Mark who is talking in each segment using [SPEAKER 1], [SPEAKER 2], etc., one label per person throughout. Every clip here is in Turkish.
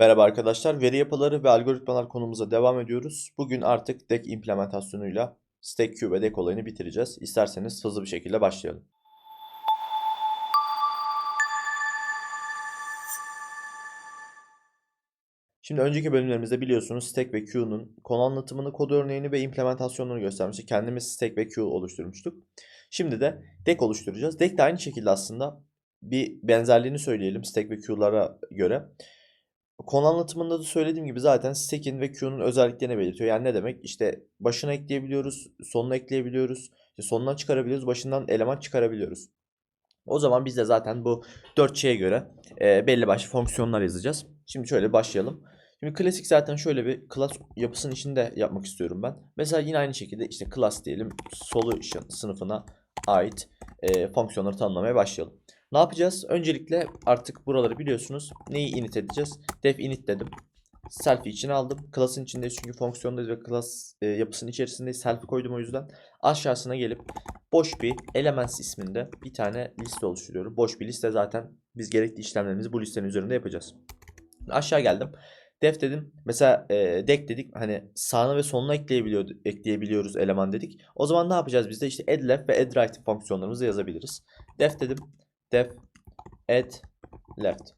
[SPEAKER 1] Merhaba arkadaşlar, veri yapıları ve algoritmalar konumuza devam ediyoruz. Bugün artık DEC implementasyonuyla StackQ ve DEC olayını bitireceğiz. İsterseniz hızlı bir şekilde başlayalım. Şimdi önceki bölümlerimizde biliyorsunuz Stack ve Q'nun konu anlatımını, kod örneğini ve implementasyonunu göstermiştik. Kendimiz Stack ve Q oluşturmuştuk. Şimdi de DEC oluşturacağız. DEC de aynı şekilde aslında bir benzerliğini söyleyelim Stack ve Q'lara göre. Konu anlatımında da söylediğim gibi zaten stack'in ve queue'nun özelliklerini belirtiyor. Yani ne demek? İşte başına ekleyebiliyoruz, sonuna ekleyebiliyoruz, işte sonuna çıkarabiliyoruz, başından eleman çıkarabiliyoruz. O zaman biz de zaten bu 4 şeye göre e, belli başlı fonksiyonlar yazacağız. Şimdi şöyle başlayalım. Şimdi klasik zaten şöyle bir class yapısının içinde yapmak istiyorum ben. Mesela yine aynı şekilde işte class diyelim solution sınıfına ait e, fonksiyonları tanımlamaya başlayalım. Ne yapacağız? Öncelikle artık buraları biliyorsunuz. Neyi init edeceğiz? Def init dedim. Selfie içine aldım. Class'ın içindeyiz çünkü fonksiyondayız ve class e, yapısının içerisindeyiz. Selfie koydum o yüzden. Aşağısına gelip boş bir elements isminde bir tane liste oluşturuyorum. Boş bir liste zaten biz gerekli işlemlerimizi bu listenin üzerinde yapacağız. Aşağı geldim. Def dedim. Mesela e, dek dedik. Hani sağına ve sonuna ekleyebiliyor, ekleyebiliyoruz eleman dedik. O zaman ne yapacağız biz de? İşte add left ve add right fonksiyonlarımızı yazabiliriz. Def dedim def add left.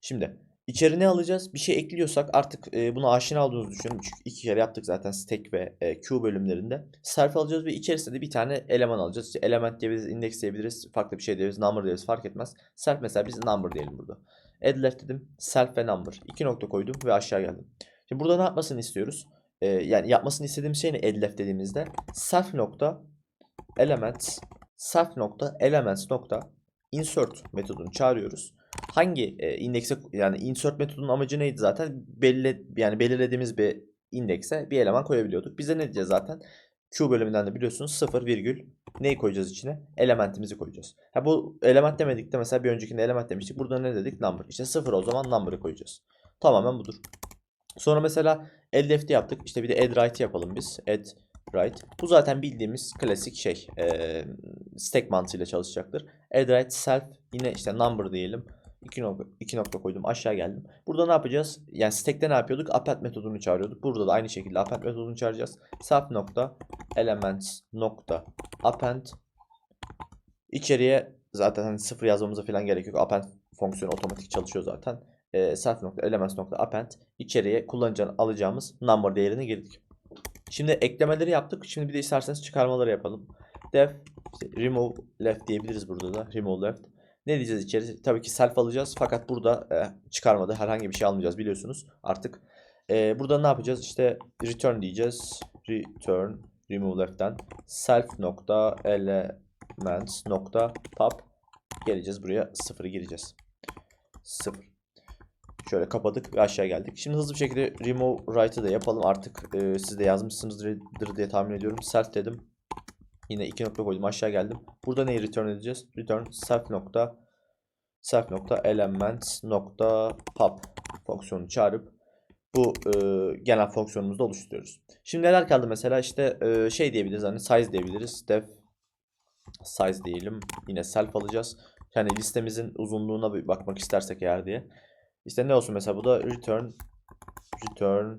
[SPEAKER 1] Şimdi içeri ne alacağız? Bir şey ekliyorsak artık e, buna aşina olduğunuzu düşünün. Çünkü iki kere yaptık zaten stack ve e, Q bölümlerinde. Self alacağız ve içerisinde de bir tane eleman alacağız. İşte element diyebiliriz, index diyebiliriz, farklı bir şey diyebiliriz, number diyebiliriz fark etmez. Self mesela biz number diyelim burada. Add left dedim. Self ve number. İki nokta koydum ve aşağı geldim. Şimdi burada ne yapmasını istiyoruz? E, yani yapmasını istediğim şey ne add left dediğimizde? Self nokta elements self nokta elements nokta insert metodunu çağırıyoruz. Hangi e, indekse yani insert metodunun amacı neydi zaten? Belli yani belirlediğimiz bir indekse bir eleman koyabiliyorduk. Bize ne diyeceğiz zaten? Q bölümünden de biliyorsunuz 0 virgül neyi koyacağız içine? Elementimizi koyacağız. Ha bu element demedik de mesela bir öncekinde element demiştik. Burada ne dedik? Number. İşte 0 o zaman number'ı koyacağız. Tamamen budur. Sonra mesela add left'i yaptık. İşte bir de add right yapalım biz. Add right. Bu zaten bildiğimiz klasik şey. E, stack mantığıyla çalışacaktır. Add right self yine işte number diyelim. 2 nokta, 2 nokta koydum aşağı geldim. Burada ne yapacağız? Yani stack'te ne yapıyorduk? Append metodunu çağırıyorduk. Burada da aynı şekilde append metodunu çağıracağız. Self nokta elements nokta append içeriye zaten hani sıfır yazmamıza falan gerek yok. Append fonksiyonu otomatik çalışıyor zaten. E, self nokta elements nokta append içeriye kullanacağını alacağımız number değerini girdik. Şimdi eklemeleri yaptık. Şimdi bir de isterseniz çıkarmaları yapalım. Def remove left diyebiliriz burada da. Remove left. Ne diyeceğiz içeri? Tabii ki self alacağız. Fakat burada e, çıkarmadı. Herhangi bir şey almayacağız biliyorsunuz artık. E, burada ne yapacağız? İşte return diyeceğiz. Return remove left'ten self nokta elements nokta pop geleceğiz buraya sıfırı gireceğiz. Sıfır. Şöyle kapadık ve aşağı geldik. Şimdi hızlı bir şekilde remove right'ı da yapalım. Artık e, siz de yazmışsınızdır diye tahmin ediyorum. Self dedim. Yine iki nokta koydum aşağı geldim. Burada neyi return edeceğiz? Return self nokta self nokta elements nokta pop fonksiyonunu çağırıp bu e, genel fonksiyonumuzu da oluşturuyoruz. Şimdi neler kaldı mesela işte e, şey diyebiliriz hani size diyebiliriz. Def size diyelim. Yine self alacağız. Yani listemizin uzunluğuna bir bakmak istersek eğer diye. İşte ne olsun mesela bu da return return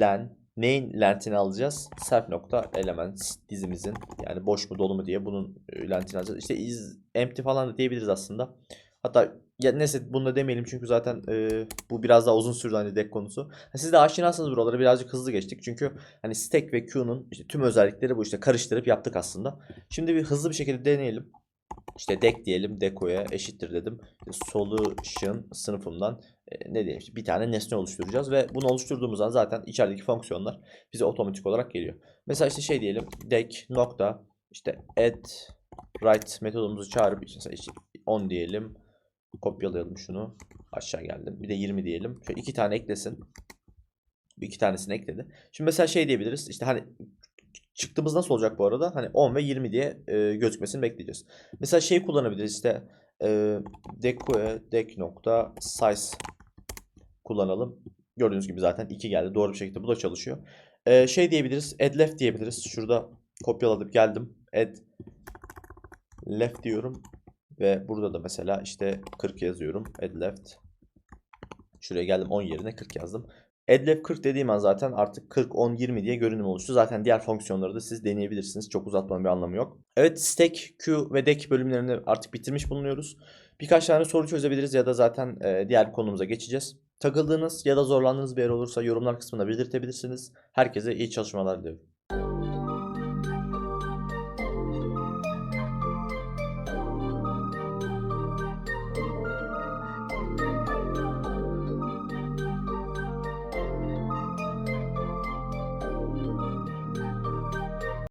[SPEAKER 1] len neyin lentini alacağız? Self nokta elements dizimizin yani boş mu dolu mu diye bunun e, lentini alacağız. İşte is empty falan da diyebiliriz aslında. Hatta ya neyse bunu da demeyelim çünkü zaten e, bu biraz daha uzun sürdü hani deck konusu. Siz de aşinasınız buraları birazcık hızlı geçtik. Çünkü hani stack ve queue'nun işte tüm özellikleri bu işte karıştırıp yaptık aslında. Şimdi bir hızlı bir şekilde deneyelim. İşte deck diyelim deco'ya eşittir dedim. Solution sınıfımdan e, ne diyelim bir tane nesne oluşturacağız ve bunu oluşturduğumuz zaman zaten içerideki fonksiyonlar bize otomatik olarak geliyor. Mesela işte şey diyelim deck nokta işte add right metodumuzu çağırıp işte 10 diyelim. Kopyalayalım şunu. Aşağı geldim. Bir de 20 diyelim. Şöyle iki tane eklesin. iki tanesini ekledi. Şimdi mesela şey diyebiliriz. İşte hani çıktığımız nasıl olacak bu arada? Hani 10 ve 20 diye e, gözükmesini bekleyeceğiz. Mesela şey kullanabiliriz işte e, decoe dec nokta size kullanalım. Gördüğünüz gibi zaten 2 geldi. Doğru bir şekilde bu da çalışıyor. E, şey diyebiliriz. Add left diyebiliriz. Şurada kopyaladım geldim. Add left diyorum. Ve burada da mesela işte 40 yazıyorum. Add left Şuraya geldim 10 yerine 40 yazdım. Addlef 40 dediğim an zaten artık 40, 10, 20 diye görünüm oluştu. Zaten diğer fonksiyonları da siz deneyebilirsiniz. Çok uzatmanın bir anlamı yok. Evet stack, queue ve deck bölümlerini artık bitirmiş bulunuyoruz. Birkaç tane soru çözebiliriz ya da zaten e, diğer konumuza geçeceğiz. Takıldığınız ya da zorlandığınız bir yer olursa yorumlar kısmına belirtebilirsiniz. Herkese iyi çalışmalar diliyorum.